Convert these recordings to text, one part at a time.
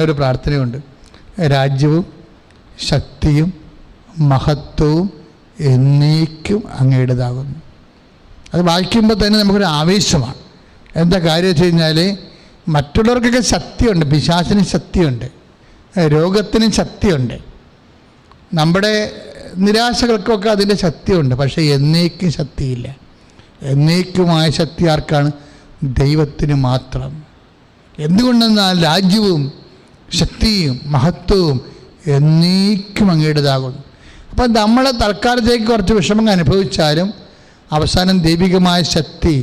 ഒരു പ്രാർത്ഥനയുണ്ട്. രാജ്യവും ശക്തിയും മഹത്വവും എന്നേക്കും അങ്ങയുടേതാകുന്നു. അത് വായിക്കുമ്പോൾ തന്നെ നമുക്കൊരു ആവേശമാണ്. എന്താ കാര്യം വെച്ച് കഴിഞ്ഞാൽ മറ്റുള്ളവർക്കൊക്കെ ശക്തിയുണ്ട് പിശാചിന് ശക്തിയുണ്ട് രോഗത്തിനും ശക്തിയുണ്ട്. നമ്മുടെ നിരാശകൾക്കൊക്കെ അതിന്റെ ശക്തിയുണ്ട് പക്ഷേ എന്നേക്കും ശക്തിയില്ല. എന്നേക്കുമായ ശക്തി ആർക്കാണ്? ദൈവത്തിന് മാത്രം. എന്തുകൊണ്ടെന്നാൽ രാജ്യവും ശക്തിയും മഹത്വവും എന്നേക്കും അങ്ങയുടേതാകുന്നു അപ്പം നമ്മൾ തൽക്കാലത്തേക്ക് കുറച്ച് വിഷമങ്ങൾ അനുഭവിച്ചാലും അവസാനം ദൈവികമായ ശക്തി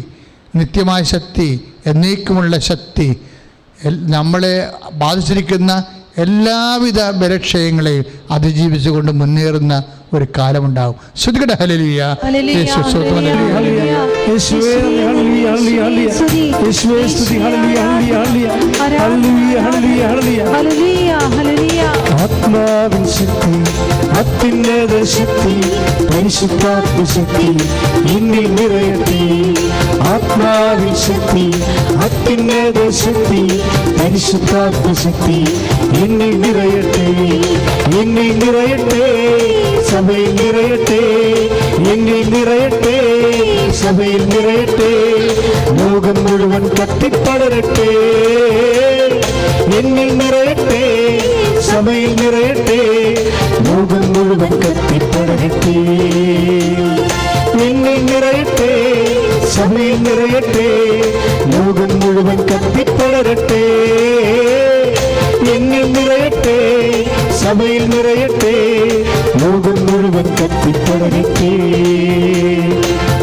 നിത്യമായ ശക്തി എന്നേക്കുമുള്ള ശക്തി നമ്മളെ ബാധിച്ചിരിക്കുന്ന എല്ലാവിധ ബലക്ഷയങ്ങളെയും അതിജീവിച്ചുകൊണ്ട് മുന്നേറുന്ന ഒരു കാലമുണ്ടാകും ശ്രദ്ധിക്കട്ടെ ഹലലിയ ഹല്ലേലൂയ, യേശു സ്തോത്രം, ഹല്ലേലൂയ, ഹല്ലേലൂയ. ഹല്ലേലൂയ. യേശുവേ ഹല്ലേലൂയ, ഹല്ലേലൂയ, ഹല്ലേലൂയ. യേശുവേ സ്തുതി, hallelujah, hallelujah, hallelujah. Hallelujah, hallelujah, hallelujah. Hallelujah, hallelujah. ആത്മാവിൻ ശക്തി അത്യുന്നത ശക്തി പരിശുദ്ധാത്മ ശക്തി എന്നിൽ നിറയട്ടെ ആത്മാവിൻ ശക്തി അത്യുന്നത ശക്തി പരിശുദ്ധാത്മ ശക്തി എന്നിൽ നിറയട്ടെ എന്നിൽ നിറയട്ടെ സഭയിൽ നിറയട്ടെ എന്നിൽ നിറയട്ടെ സഭയിൽ നിറയട്ടെ ലോകം മുഴുവൻ കത്തിപ്പടരട്ടെ എന്നിൽ നിറയട്ടെ സഭയിൽ നിറയട്ടെ ലോകം മുഴുവൻ കത്തിപ്പടരട്ടെ എന്നിൽ നിറയട്ടെ സഭയിൽ നിറയട്ടെ ലോകം മുഴുവൻ കത്തിപ്പടരട്ടെ എന്നിൽ നിറയട്ടെ സഭയിൽ നിറയട്ടെ ലോകം മുഴുവൻ കത്തിപ്പടരട്ടെ.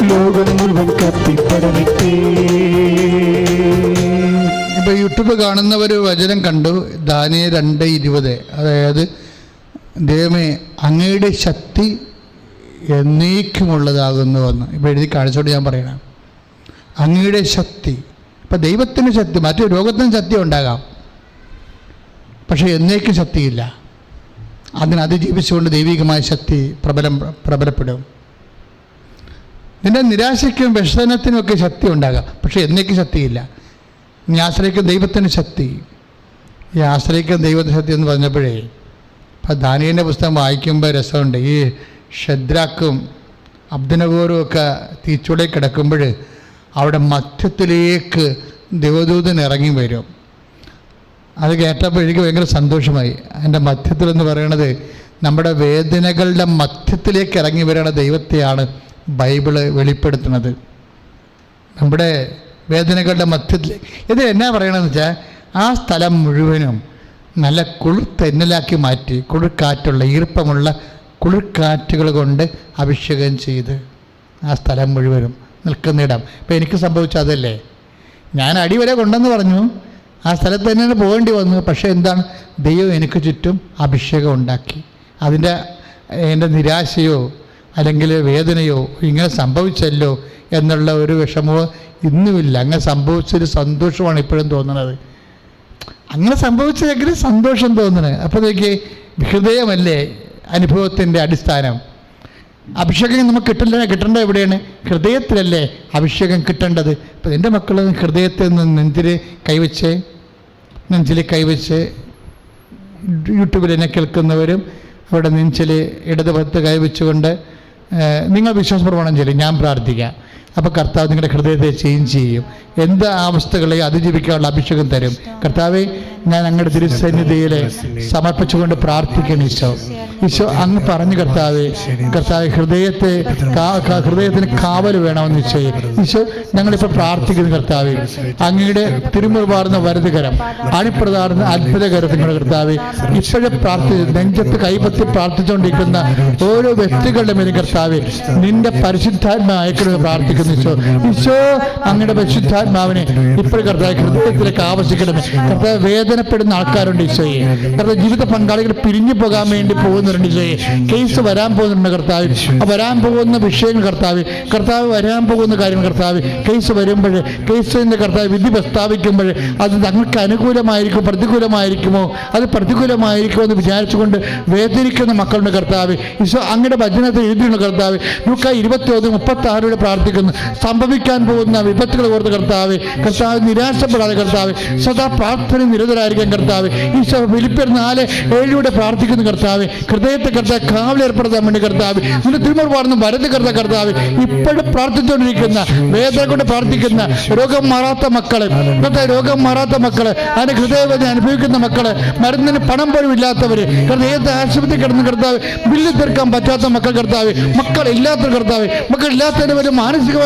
ലോകം മുഴുവൻ കത്തിപ്പടരട്ടെ. യൂട്യൂബ് കാണുന്നവർ വചനം കണ്ടു. ദാനിയ രണ്ട് ഇരുപത്. അതായത് ദൈവമേ അങ്ങയുടെ ശക്തി എന്നേക്കുമുള്ളതാകുന്നു എന്ന് ഇപ്പോൾ എഴുതി കാണിച്ചോട്ട് ഞാൻ പറയണം. അങ്ങയുടെ ശക്തി. ഇപ്പം ദൈവത്തിന് ശക്തി മറ്റു രോഗത്തിന് ശക്തി ഉണ്ടാകാം. പക്ഷെ എന്നേക്കും ശക്തിയില്ല. അതിനെ അതിജീവിച്ചുകൊണ്ട് ദൈവികമായ ശക്തി പ്രബലം പ്രബലപ്പെടും. നിന്റെ നിരാശയ്ക്കും വ്യസനത്തിനും ഒക്കെ ശക്തി ഉണ്ടാകാം. പക്ഷേ എന്നേക്കും ശക്തിയില്ല. നീ ആശ്രയിക്കുന്ന ദൈവത്തിന് ശക്തി. ഈ ആശ്രയിക്കുന്ന ദൈവത്തിന് ശക്തി എന്ന് പറഞ്ഞപ്പോഴേ ഇപ്പം ദാനിയന്റെ പുസ്തകം വായിക്കുമ്പോൾ രസമുണ്ട്. ഈ ഷദ്രാക്കും അബ്ദനഗോറും ഒക്കെ തീച്ചുളയിൽ കിടക്കുമ്പോൾ അവിടെ മധ്യത്തിലേക്ക് ദൈവദൂതൻ ഇറങ്ങി വരും. അത് കേട്ടപ്പോൾ എനിക്ക് ഭയങ്കര സന്തോഷമായി. എന്റെ മധ്യത്തിലെന്ന് പറയണത് നമ്മുടെ വേദനകളുടെ മധ്യത്തിലേക്ക് ഇറങ്ങി വരണ ദൈവത്തെയാണ് ബൈബിൾ വെളിപ്പെടുത്തുന്നത്. നമ്മുടെ വേദനകളുടെ മധ്യത്തിൽ ഇത് എന്നാ പറയണമെന്ന് വെച്ചാൽ ആ സ്ഥലം മുഴുവനും നല്ല കുളിർ തെന്നലാക്കി മാറ്റി കുളിർക്കാറ്റുള്ള ഈർപ്പമുള്ള കുളിർക്കാറ്റുകൾ കൊണ്ട് അഭിഷേകം ചെയ്ത് ആ സ്ഥലം മുഴുവനും നിൽക്കുന്നിടം. ഇപ്പം എനിക്ക് സംഭവിച്ച അതല്ലേ ഞാൻ അടിവരെ കൊണ്ടെന്ന് പറഞ്ഞു. ആ സ്ഥലത്ത് തന്നെയാണ് പോകേണ്ടി വന്നു പക്ഷേ എന്താണ്? ദൈവം എനിക്ക് ചുറ്റും അഭിഷേകം ഉണ്ടാക്കി. അതിന്റെ എന്റെ നിരാശയോ അല്ലെങ്കിൽ വേദനയോ ഇങ്ങനെ സംഭവിച്ചല്ലോ എന്നുള്ള ഒരു വിഷമമോ ഇന്നുമില്ല. അങ്ങനെ സംഭവിച്ചൊരു സന്തോഷമാണ് ഇപ്പോഴും തോന്നുന്നത്. അങ്ങനെ സംഭവിച്ചതെങ്കിലും സന്തോഷം തോന്നുന്നത്. അപ്പോൾ നോക്കി ഹൃദയമല്ലേ അനുഭവത്തിന്റെ അടിസ്ഥാനം? അഭിഷേകം നമുക്ക് കിട്ടില്ല കിട്ടേണ്ടത് എവിടെയാണ്? ഹൃദയത്തിലല്ലേ അഭിഷേകം കിട്ടേണ്ടത്? അപ്പം എന്റെ മക്കൾ ഹൃദയത്തിൽ നിന്ന് നെഞ്ചിൽ കൈവച്ച്? നെഞ്ചിൽ കൈവച്ച് യൂട്യൂബിൽ എന്നെ കേൾക്കുന്നവരും അവിടെ നെഞ്ചിൽ ഇടതുപത്ത് കൈവച്ചുകൊണ്ട് നിങ്ങൾ വിശ്വാസപ്രമാണം ചെയ്യും ഞാൻ പ്രാർത്ഥിക്കാം. അപ്പോൾ കർത്താവ് നിങ്ങളുടെ ഹൃദയത്തെ ചേഞ്ച് ചെയ്യും. എന്ത് അവസ്ഥകളെ അതിജീവിക്കാനുള്ള അഭിഷേകം തരും? കർത്താവെ ഞാൻ അങ്ങയുടെ തിരുസന്നിധിയിൽ സമർപ്പിച്ചുകൊണ്ട് പ്രാർത്ഥിക്കണം ഈശോ. ഈശോ അങ്ങ് പറഞ്ഞു കർത്താവെ കർത്താവ് ഹൃദയത്തെ ഹൃദയത്തിന് കാവൽ വേണമെന്ന് ഈശോയെ ഈശോ ഞങ്ങളിപ്പോൾ പ്രാർത്ഥിക്കുന്നു കർത്താവെ. അങ്ങയുടെ തിരുമുറുപാർന്ന വരതുകരം അണിപ്രതാർന്ന അത്ഭുതകരം നിങ്ങളുടെ കർത്താവെ. ഇപ്പോഴും പ്രാർത്ഥി നെഞ്ചത്ത് കൈപത്തി പ്രാർത്ഥിച്ചുകൊണ്ടിരിക്കുന്ന ഓരോ വ്യക്തികളുടെ മേലും കർത്താവെ നിന്റെ പരിശുദ്ധാത്മ അയക്കണമെന്ന് പ്രാർത്ഥിക്കുന്നു. ഈശോ ഈശോ അങ്ങയുടെ പരിശുദ്ധാത്മാവിനെ ഇപ്പോഴും കർത്താവ് ഹൃദയത്തിലേക്ക് ആവശ്യിക്കണമേ. കർത്താവ് വേദനപ്പെടുന്ന ആൾക്കാരുണ്ട് ഈശോയെ. കർത്താവ് ജീവിത പങ്കാളികൾ പിരിഞ്ഞു പോകാൻ വേണ്ടി പോകുന്നുണ്ട് ഈശോയെ. കേസ് വരാൻ പോകുന്നുണ്ട് കർത്താവ്. വരാൻ പോകുന്ന വിഷയങ്ങൾ കർത്താവ്. കർത്താവ് വരാൻ പോകുന്ന കാര്യങ്ങൾ കർത്താവ്. കേസ് വരുമ്പോൾ കേസിന്റെ കർത്താവ് വിധി പ്രസ്താവിക്കുമ്പോൾ അത് തങ്ങൾക്ക് അനുകൂലമായിരിക്കും പ്രതികൂലമായിരിക്കുമോ? അത് പ്രതികൂലമായിരിക്കുമോ എന്ന് വിചാരിച്ചുകൊണ്ട് വേദനിക്കുന്ന മക്കളുടെ കർത്താവ്. ഈശോ അങ്ങയുടെ ഭജനത്തെ എഴുതിയുള്ള കർത്താവ്. ലൂക്ക ഇരുപത്തി ഒന്ന് മുപ്പത്തി ആറിലൂടെ പ്രാർത്ഥിക്കുന്നു. സംഭവിക്കാൻ പോകുന്ന വിപത്തുകൾ ഓർത്ത് കർത്താവ് കർത്താവ് നിരാശപ്പെടാതെ കർത്താവ് സദാ പ്രാർത്ഥന നിരതരായിരിക്കാൻ കർത്താവ് ഈശോ ഫിലിപ്പിയർ നാല് ഏഴിലൂടെ പ്രാർത്ഥിക്കുന്ന കർത്താവ് ഹൃദയത്തെ കർത്താവ് കാവലേർപ്പെടുത്താൻ വേണ്ടി കർത്താവ് നിന്റെ തിരുമർ പാടുന്ന വരത് കർത്ത കർത്താവ് ഇപ്പോഴും പ്രാർത്ഥിച്ചുകൊണ്ടിരിക്കുന്ന വേദന കൊണ്ട് പ്രാർത്ഥിക്കുന്ന രോഗം മാറാത്ത മക്കൾ ഇന്നത്തെ രോഗം മാറാത്ത മക്കൾ അതിന് ഹൃദയവേദന അനുഭവിക്കുന്ന മക്കൾ മരുന്നിന് പണം പോലും ഇല്ലാത്തവര് ഏത് ആശുപത്രി കിടന്ന് കർത്താവ് ബില്ല് തീർക്കാൻ പറ്റാത്ത മക്കൾ കർത്താവ് മക്കൾ ഇല്ലാത്ത കർത്താവ് മക്കൾ ഇല്ലാത്തതിന് ഒരു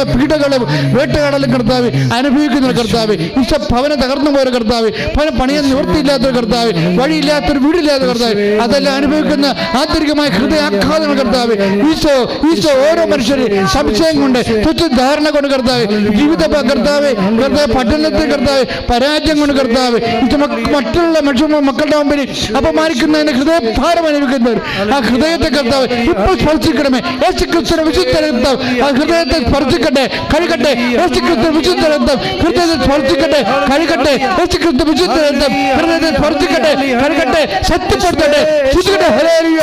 മാനസികമായ പീഡകളും വേട്ടകടലും കർത്താവ് അനുഭവിക്കുന്ന കർത്താവ് ഈശോ ഭവന തകർന്നു പോയ കർത്താവ് ഭവന പണിയാൻ നിവൃത്തിയില്ലാത്തൊരു കർത്താവ് വഴിയില്ലാത്തൊരു വീടില്ലാത്ത കർത്താവ് അതെല്ലാം അനുഭവിക്കുന്ന ആന്തരികമായ ഹൃദയാഘാതങ്ങൾ കർത്താവ് ഈശോ ഈശോ ഓരോ മനുഷ്യരെ സംശയം കൊണ്ട് ധാരണ കൊണ്ട് കർത്താവ് ജീവിത കർത്താവ് കർത്താവ് പഠനത്തിൽ കർത്താവ് പരാജയം കൊണ്ട് കർത്താവ് മറ്റുള്ള മനുഷ്യ മക്കളുടെ മുമ്പിൽ അപമാനിക്കുന്നതിന് ഹൃദയഭാരം അനുഭവിക്കുന്നവർ ആ ഹൃദയത്തെ കർത്താവ് ഇപ്പോൾ സ്പർശിക്കണമേ. യേശു ക്രിസ്തുവിനെ വിശുദ്ധ ആ ഹൃദയത്തെ സ്പർശിക്കട്ടെ കഴുകട്ടെ യേശു ക്രിസ്തു വിശുദ്ധ രക്തം ഹൃദയത്തെ സ്പർശിക്കട്ടെ കഴുകട്ടെ യേശുക്രിസ്തു വിശുദ്ധ രക്തം ഹൃദയത്തെ സ്പർശിക്കട്ടെ കഴുകട്ടെ ശക്തിപ്പെടുത്തട്ടെ. ശുദ്ധിക്കട്ടെ ഹല്ലേലൂയ